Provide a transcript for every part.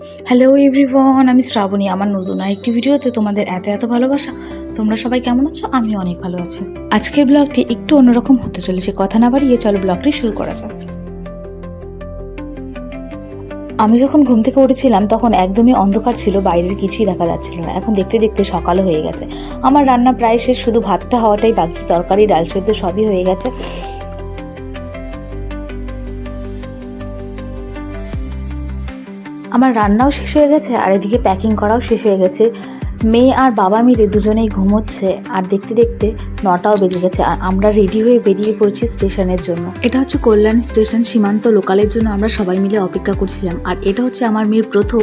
Hello everyone আমি শ্রাবণী। আমার নতুন আরেকটি ভিডিওতে তোমাদের এত এত ভালোবাসা। তোমরা সবাই কেমন আছো? আমি অনেক ভালো আছি। আজকের ব্লগটি একটু অন্যরকম হতে চলেছে। কথা না বাড়িয়ে চলো ব্লগটি শুরু করা যাক। আমি যখন ঘুম থেকে উঠেছিলাম, তখন একদমই অন্ধকার ছিল, বাইরের কিছুই দেখা যাচ্ছিল না। এখন দেখতে দেখতে সকালও হয়ে গেছে। আমার রান্না প্রায় শেষ, শুধু ভাতটা হওয়াটাই বাকি, তরকারি, ডাল সেদ্ধ সবই হয়ে গেছে। আমার রান্নাও শেষ হয়ে গেছে, আর এদিকে প্যাকিং করাও শেষ হয়ে গেছে। মেয়ে আর বাবা মিলে দুজনেই ঘুমোচ্ছে, আর দেখতে দেখতে নটাও বেজে গেছে, আর আমরা রেডি হয়ে বেরিয়ে পড়ছি স্টেশনের জন্য। এটা হচ্ছে কল্যাণ স্টেশন সীমান্ত লোকালের জন্য আমরা সবাই মিলে অপেক্ষা করছিলাম, আর এটা হচ্ছে আমার মেয়ের প্রথম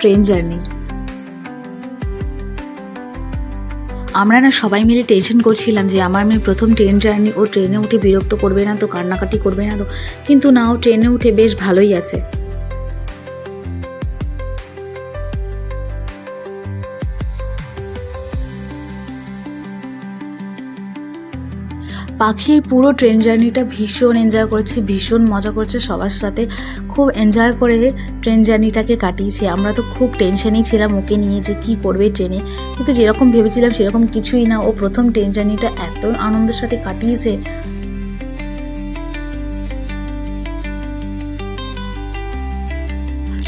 ট্রেন জার্নি আমরা না সবাই মিলে টেনশন করছিলাম যে আমার মেয়ে প্রথম ট্রেন জার্নি ও ট্রেনে উঠে বিরক্ত করবে না তো, কান্নাকাটি করবে না তো, কিন্তু না, ও ট্রেনে উঠে বেশ ভালোই আছে। পাখি পুরো ট্রেন জার্নিটা ভীষণ এনজয় করেছি, ভীষণ মজা করেছে, সবার সাথে খুব এনজয় করে ট্রেন জার্নিটাকে কাটিয়েছি। আমরা তো খুব টেনশানেই ছিলাম ওকে নিয়ে যে কী করবে ট্রেনে কিন্তু যেরকম ভেবেছিলাম সেরকম কিছুই না, ও প্রথম ট্রেন জার্নিটা এত আনন্দের সাথে কাটিয়েছে।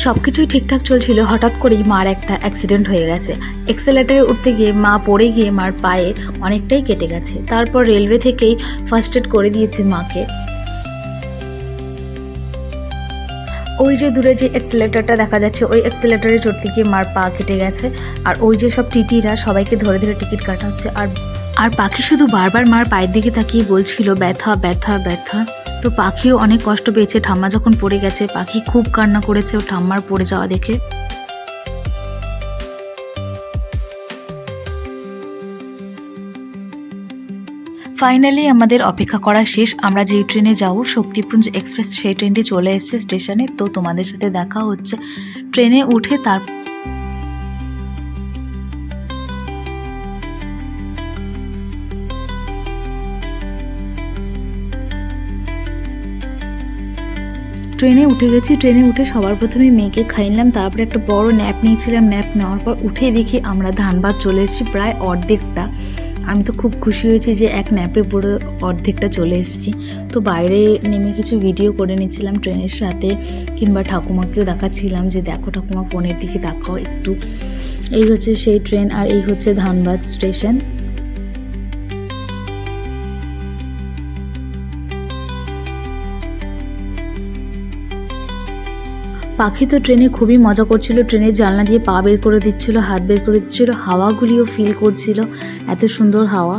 সব কিছুই ঠিকঠাক চলছিল, হঠাৎ করেই মার একটা অ্যাক্সিডেন্ট হয়ে গেছে। এক্সেলেটারে উঠতে গিয়ে মা পড়ে গিয়ে মার পায়ে অনেকটাই কেটে গেছে। তারপর রেলওয়ে থেকেই ফার্স্ট এড করে দিয়েছে মাকে। ওই যে দূরে যে এক্সেলেটারটা দেখা যাচ্ছে, ওই এক্সেলেটারে চড়তে গিয়ে মার পা কেটে গেছে। আর ওই যে সব টিটিরা সবাইকে ধরে ধরে টিকিট কাটা হচ্ছে। আর আর পাখি শুধু বারবার মার পায়ের দিকে তাকিয়ে বলছিল, ব্যথা ব্যথা ব্যথা। তো পাখিও অনেক কষ্ট পেয়েছে। ঠাম্মা যখন পড়ে গেছে, পাখি খুব কান্না করেছে ও ঠাম্মার পড়ে যাওয়া দেখে। ফাইনালি আমাদের অপেক্ষা করা শেষ। আমরা যেই ট্রেনে যাব, শক্তিপুঞ্জ এক্সপ্রেস, সেই ট্রেনটি চলে এসেছে স্টেশনে। তো তোমাদের সাথে দেখা হচ্ছে। ট্রেনে উঠে তার ট্রেনে উঠে গেছি, ট্রেনে উঠে সবার প্রথমে মেয়েকে খাইলাম, তারপরে একটা বড় ন্যাপ নিয়েছিলাম, ন্যাপ নেওয়ার পর উঠে দেখি আমরা ধানবাদ চলে এসেছি প্রায় অর্ধেকটা। আমি তো খুব খুশি হয়েছি যে এক ন্যাপে পুরো অর্ধেকটা চলে এসেছি। তো বাইরে নেমে কিছু ভিডিও করে নিচ্ছিলাম ট্রেনের সাথে, কিংবা ঠাকুমাকেও দেখাচ্ছিলাম যে দেখো ঠাকুমা ফোনের দিকে দেখাও একটু। এই হচ্ছে সেই ট্রেন আর এই হচ্ছে ধানবাদ স্টেশন। পাখি তো ট্রেনে খুবই মজা করছিল। ট্রেনের জানলা দিয়ে পা বের করে দিচ্ছিল, হাত বের করে দিচ্ছিল, হাওয়াগুলিও ফিল করছিল। এত সুন্দর হাওয়া।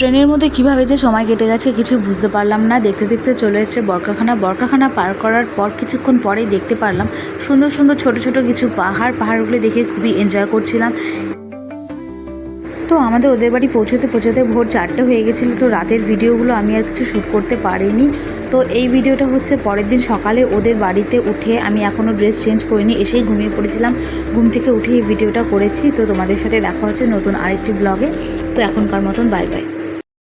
ট্রেনের মধ্যে কীভাবে যে সময় কেটে গেছে কিছু বুঝতে পারলাম না। দেখতে দেখতে চলে এসেছে বরকাখানা বরকাখানা পার করার পর কিছুক্ষণ পরেই দেখতে পারলাম সুন্দর সুন্দর ছোট ছোট কিছু পাহাড়। পাহাড়গুলো দেখে খুবই এনজয় করছিলাম। তো আমাদের ওদের বাড়ি পৌঁছতে পৌঁছতে ভোর চারটে হয়ে গেছিল। তো রাতের ভিডিওগুলো আমি আর কিছু শ্যুট করতে পারিনি। তো এই ভিডিওটা হচ্ছে পরের দিন সকালে ওদের বাড়িতে উঠে আমি এখনও ড্রেস চেঞ্জ করিনি। এসেই ঘুমিয়ে পড়েছিলাম। ঘুম থেকে উঠে এই ভিডিওটা করেছি। তো তোমাদের সাথে দেখা হচ্ছে নতুন আরেকটি ব্লগে তো এখনকার মতন বাই বাই